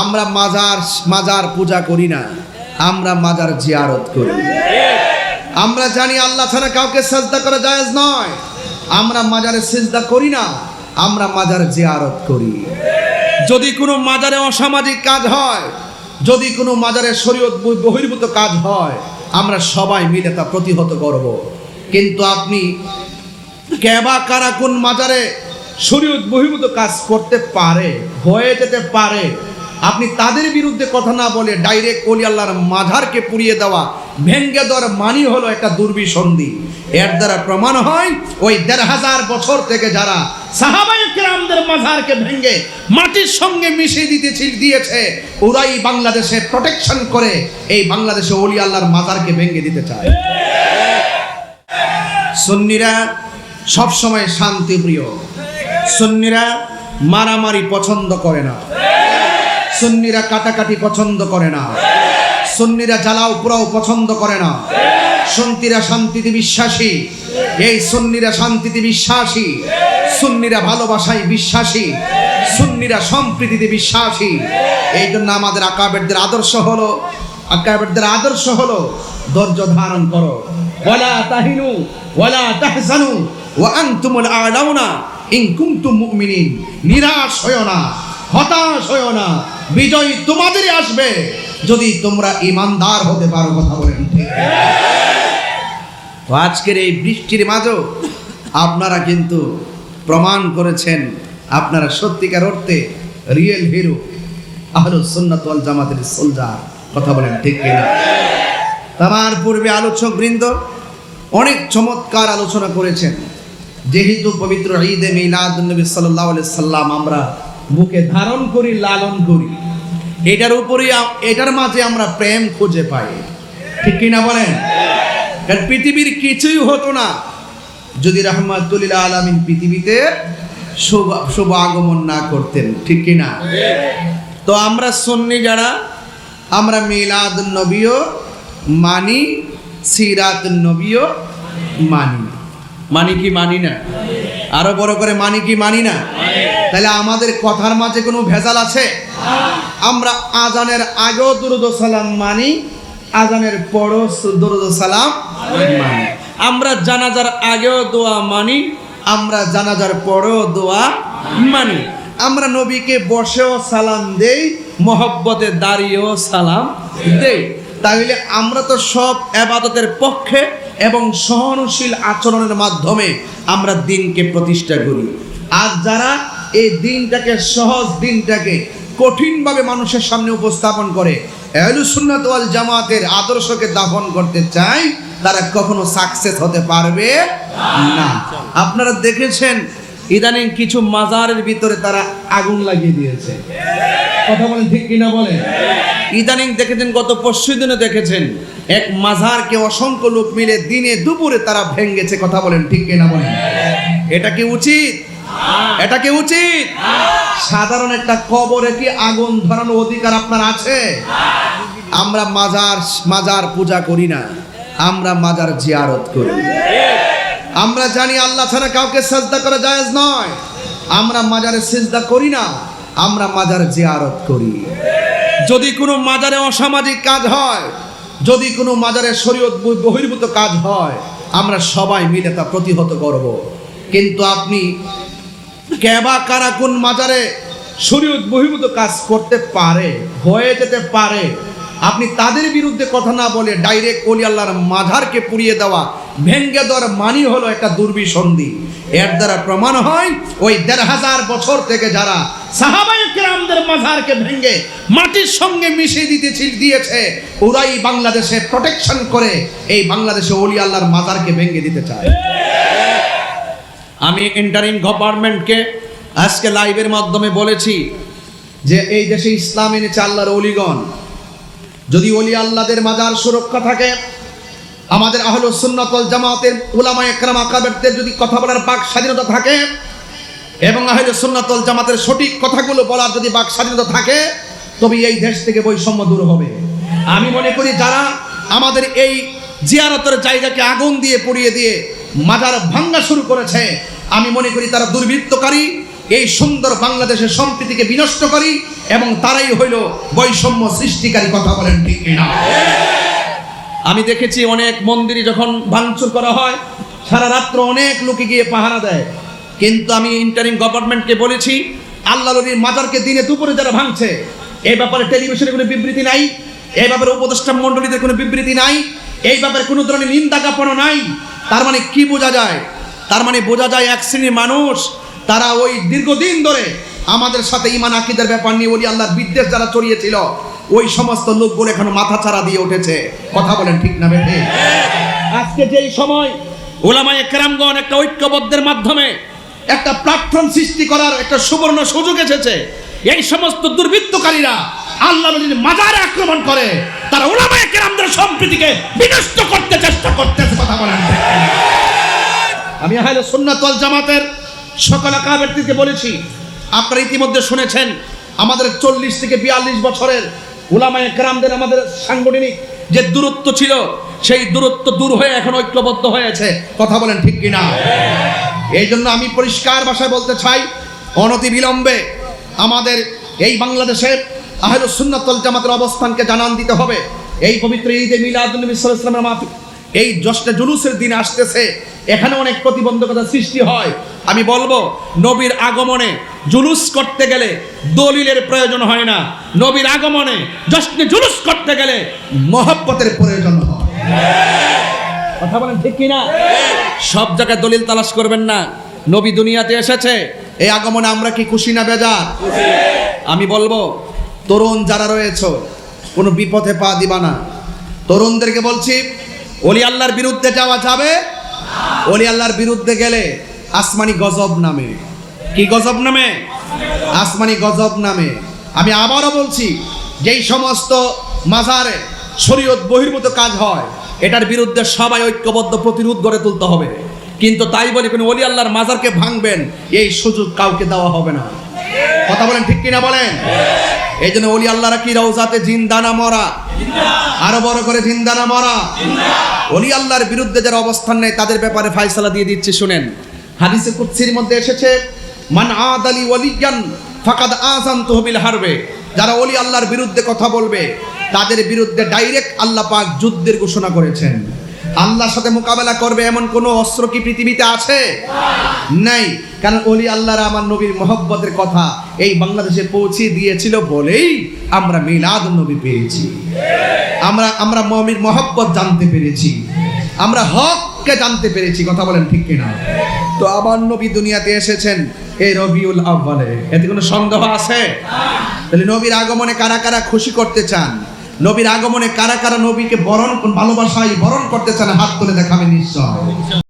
আমরা মাজার মাজার পূজা করি না। আমরা মাজার জিয়ারত করি। আমরা জানি আল্লাহ ছাড়া কাউকে সাজদা করা জায়েজ নয়। আমরা মাজারে সিজদা করি না, আমরা মাজার জিয়ারত করি। যদি কোনো মাজারে অসামাজিক কাজ হয়, যদি কোনো মাজারে শরীয়ত বহির্ভূত কাজ হয়, আমরা সবাই মিলে তা প্রতিহত করব। কিন্তু আপনি কেবা, কারা কোন মাজারে শরীয়ত বহির্ভূত কাজ করতে পারে, হয়ে যেতে পারে আপনি তাদের বিরুদ্ধে কথা না বলে ডাইরেক্ট অলি আল্লাহর মাঝারকে পুড়িয়ে দেওয়া ভেঙ্গে দেওয়ার মানি হলো একটা দুর্বিসন্ধি। এর দ্বারা প্রমাণ হয়, ওই দেড় হাজার বছর থেকে যারা সাহাবাই কেরামদের মাঝারকে ভেঙ্গে মাটির সঙ্গে মিশিয়ে দিতে দিয়েছে, ওরাই বাংলাদেশে প্রোটেকশন করে এই বাংলাদেশে অলি আল্লাহর মাজারকে ভেঙ্গে দিতে চায়। সুন্নিরা সবসময় শান্তিপ্রিয়। সুন্নিরা মারামারি পছন্দ করে না। সুন্নিরা কাটাকাটি পছন্দ করে না। সুন্নিরা জ্বালাও পোড়াও পছন্দ করে না। সন্তিরা শান্তিতে বিশ্বাসী। এই সুন্নিরা শান্তিতে বিশ্বাসী। সুন্নিরা ভালোবাসায় বিশ্বাসী। সুন্নিরা সম্প্রীতিতে বিশ্বাসী। এই জন্য আমাদের আকাবেরদের আদর্শ হলো, আকাবেরদের আদর্শ হলো, ধৈর্য ধারণ করো। ওয়ালা তাহিনু, ওয়ালা তাহজানু, ওয়া আনতুমুল আলাউনা, ইন কুনতুম মুমিনিন। নিরাশ হয়ো না, হতাশ হয়ো না। বিজয় তোমাদেরই আসবে যদি তোমরা ইমানদার হতে পারো কথা বলেন তো আজকের এই বৃষ্টির মাঝেও আপনারা কিন্তু প্রমাণ করেছেন, আপনারা সত্যিকার অর্থে রিয়েল হিরো আহলু সুন্নাত জামাতের সোলজার কথা বলেন ঠিক কিনা। তার পূর্বে আলোচক বৃন্দ অনেক চমৎকার আলোচনা করেছেন। যেহেতু পবিত্র ঈদে মিলাদ নবী সাল্লাহ সাল্লাম আমরা বুকে ধারণ করি, লালন করি। এটার উপরে এটার মাঝে আমরা প্রেম খুঁজে পাই। ঠিক কিনা বলেন? কারণ পৃথিবীর কিছুই হতো না। যদি রহমাতুল্লাহ আলমিন পৃথিবীতে শুভ আগমন না করতেন ঠিক কিনা? তো আমরা সন্নি যারা আমরা মিলাদ নবীও মানি সিরাত নবীও মানি। মানি কি মানি না? আরও বড় করে মানি কি মানি না? তাহলে আমাদের কথার মাঝে কোনো ভেজাল আছে? আমরা আজানের আগেও দুরুদ সালাম মানি, আজানের পরও দুরুদ সালাম মানি। আমরা জানাজার আগেও দোয়া মানি, আমরা জানাজার পরেও দোয়া মানি। আমরা নবীকে বসেও সালাম দেই, মহব্বতে দাঁড়িয়েও সালাম দেই। তাহলে আমরা তো সব আবাদতের পক্ষে এবং সহনশীল আচরণের মাধ্যমে আমরা দিনকে প্রতিষ্ঠা করি। আর যারা এই দিনটাকে, সহজ দিনটাকে কঠিনভাবে মানুষের সামনে উপস্থাপন করে সুন্নাত ওয়াল জামাতের আদর্শকে দাফন করতে চায় তারা কখনো সাকসেস হতে পারবে না। আপনারা দেখেছেন, ইদানিং কিছু মাজারের ভিতরে তারা আগুন লাগিয়ে দিয়েছে। কথা বলেন ঠিক কিনা বলেন? ইদানিং দেখেছেন, গত পরশু দিনে দেখেছেন, এক মাজারকে অসংখ্য লোক মিলে দিনে দুপুরে তারা ভেঙ্গেছে কথা বলেন ঠিক কিনা বলেন? এটা কি উচিত? এটা কি উচিত? সাধারণ একটা কবরে কি আগুন ধরানোর অধিকার আপনার আছে? আমরা মাজার মাজার পূজা করি না। আমরা মাজার জিয়ারত করি। আমরা জানি আল্লাহ ছাড়া কাউকে সাজদা করা জায়েজ নয়। আমরা মাজারে সিজদা করি না। আমরা মাজার জিয়ারত করি। যদি কোনো মাজারে অসামাজিক কাজ হয় যদি কোনো মাজারে শরীয়ত বহির্ভূত কাজ হয় আমরা সবাই মিলে তা প্রতিহত করব। কিন্তু আপনি কেবা কারা কোন মাজারে শরীয়ত বহির্ভূত কাজ করতে পারে, হয়ে যেতে পারে। আপনি তাদের বিরুদ্ধে কথা না বলে ডাইরেক্ট অলি আল্লাহর মাঝারকে পুড়িয়ে দেওয়া, ভেঙ্গে দেওয়ার মানি হলো একটা দুর্বিসন্ধি। এর দ্বারা প্রমাণ হয়, ওই দেড় হাজার বছর থেকে যারা সাহাবাই মাঝারকে ভেঙ্গে মাটির সঙ্গে মিশিয়ে দিতে দিয়েছে, ওরাই বাংলাদেশে প্রোটেকশন করে, এই বাংলাদেশে অলি আল্লাহর মাজারকে ভেঙ্গে দিতে চায়। আমি ইন্টারিম গভর্নমেন্টকে আজকে লাইভের মাধ্যমে বলেছি যে এই দেশে ইসলাম এনেছে আল্লাহর অলিগণ। যদি অলি আল্লাহদের মাজার সুরক্ষা থাকে, আমাদের আহল সুন্নতল জামাতের উলামা একরাম আকাবেরদের যদি কথা বলার বাক স্বাধীনতা থাকে, এবং আহল সুন্নতল জামাতের সঠিক কথাগুলো বলার যদি বাক স্বাধীনতা থাকে, তবে এই দেশ থেকে বৈষম্য দূর হবে। আমি মনে করি যারা আমাদের এই জিয়ারতের জায়গাকে আগুন দিয়ে পুড়িয়ে দিয়ে মাজার ভাঙ্গা শুরু করেছে আমি মনে করি তারা দুর্বৃত্তকারী, এই সুন্দর বাংলাদেশের সম্প্রীতিকে বিনষ্ট করি এবং তারাই হইল বৈষম্য সৃষ্টিকারী কথা বলেন ঠিক আমি দেখেছি অনেক মন্দিরে যখন ভাঙচুর করা হয়, সারা রাত্র অনেক লোকে গিয়ে পাহারা দেয়। কিন্তু আমি ইন্টারিম গভর্নমেন্টকে বলেছি আল্লাহ নবীর মাজারকে দিনে দুপুরে যারা ভাঙছে, এই ব্যাপারে টেলিভিশনে কোনো বিবৃতি নাই, এই ব্যাপারে উপদেষ্টা মণ্ডলীদের কোনো বিবৃতি নাই, এই ব্যাপারে কোনো ধরনের নিন্দা জ্ঞাপনও নাই। তার মানে কি বোঝা যায়? তার মানে বোঝা যায় এক শ্রেণির মানুষ তারা ওই দীর্ঘদিন ধরে আমাদের সাথে ইমান আকিদের ব্যাপার নিয়ে ওলি আল্লাহর বিদ্বেষ যারা চড়িয়েছিল ওই সমস্ত লোকগুলো এখন মাথা ছাড়া দিয়ে উঠেছে কথা বলেন ঠিক না বেঠে আজকে যেই সময় ওলামায়ে কেরামগণ একটা ঐক্যবদ্ধের মাধ্যমে একটা প্ল্যাটফর্ম সৃষ্টি করার একটা সুবর্ণ সুযোগ এসেছে এই সমস্ত দুর্বৃত্তকারীরা আল্লাহ নবীর মাজারে আক্রমণ করে তারা ওলামায়ে কেরামদের সম্প্রীতিকে বিনষ্ট করতে চেষ্টা না? আমি আহলে সুন্নাত ওয়াল জামাতের সকল আকাবেরদেরকে বলেছি, আপনারা ইতিমধ্যে শুনেছেন, আমাদের চল্লিশ থেকে বিয়াল্লিশ বছরের উলামায়ে কেরামদের আমাদের সাংগঠনিক যে দূরত্ব ছিল, সেই দূরত্ব দূর হয়ে এখন ঐক্যবদ্ধ হয়েছে। কথা বলেন ঠিক কিনা? এই জন্য আমি পরিষ্কার ভাষায় বলতে চাই অনতি বিলম্বে আমাদের এই বাংলাদেশের আহলে সুন্নাত জামাতের অবস্থানকে জানান দিতে হবে। এই পবিত্র ঈদে মিলাদুন নবী সাল্লাল্লাহু আলাইহি এই জশ্নে জুলুসের দিন আসতেছে। এখানে অনেক প্রতিবন্ধকতা সৃষ্টি হয়। আমি বলব, নবীর আগমনে জুলুস করতে গেলে দলিলের প্রয়োজন হয় না। নবীর আগমনে জশ্নে জুলুস করতে গেলে মহব্বতের প্রয়োজন হয়। কথা বলেন ঠিক কিনা? সব জায়গায় দলিল তালাশ করবেন না। নবী দুনিয়াতে এসেছে। এই আগমনে আমরা কি খুশি না বেজা আমি বলব, তরুণ যারা রয়েছে, কোনো বিপথে পা দিবা না। তরুণদেরকে বলছি অলি আল্লাহর বিরুদ্ধে যাওয়া যাবে? অলি আল্লাহর বিরুদ্ধে গেলে আসমানি গজব নামে। কি গজব নামে? আসমানি গজব নামে। আমি আবারও বলছি যেই সমস্ত মাজারে শরীয়ত বহির্ভূত কাজ হয় এটার বিরুদ্ধে সবাই ঐক্যবদ্ধ প্রতিরোধ গড়ে তুলতে হবে। কিন্তু তাই বলে কোনো অলি আল্লাহর মাজারকে ভাঙবেন এই সুযোগ কাউকে দেওয়া হবে না। কথা বলেন ঠিক কিনা বলেন? এই জন্য অলি আল্লাহরা কি রওজাতে জিন্দানা মরা? আরও বড় করে জিন্দানা মরা। অলি আল্লাহর বিরুদ্ধে যারা অবস্থান নেয়, তাদের ব্যাপারে ফায়সালা দিয়ে দিচ্ছে, শুনেন। হাদিসে কুৎসির মধ্যে এসেছে, মান আদ আদালি ওয়ালিয়ান ফাকাদ আযান তহবিল হারবে। যারা অলি আল্লাহর বিরুদ্ধে কথা বলবে, তাদের বিরুদ্ধে ডাইরেক্ট আল্লাহ পাক যুদ্ধের ঘোষণা করেছেন। আল্লাহর সাথে মোকাবেলা করবে এমন কোনো অস্ত্র কি পৃথিবীতে আছে? নাই। কারণ অলি আল্লাহর আমার নবীর মহব্বতের কথা এই বাংলাদেশে পৌঁছে দিয়েছিল বলেই আমরা মিলাদ নবী পেয়েছি। আমরা আমরা মমির মহব্বত জানতে পেরেছি। আমরা হককে জানতে পেরেছি। কথা বলেন ঠিক কিনা? তো আবার নবী দুনিয়াতে এসেছেন এই রবিউল আব্বালে এতে কোনো সন্দেহ আছে? তাহলে নবীর আগমনে কারা কারা খুশি করতে চান? নবীর আগমনে কারা কারা নবীকে বরণ ভালোবাসায় বরণ করতে চান হাত তুলে দেখাবে নিশ্চয়।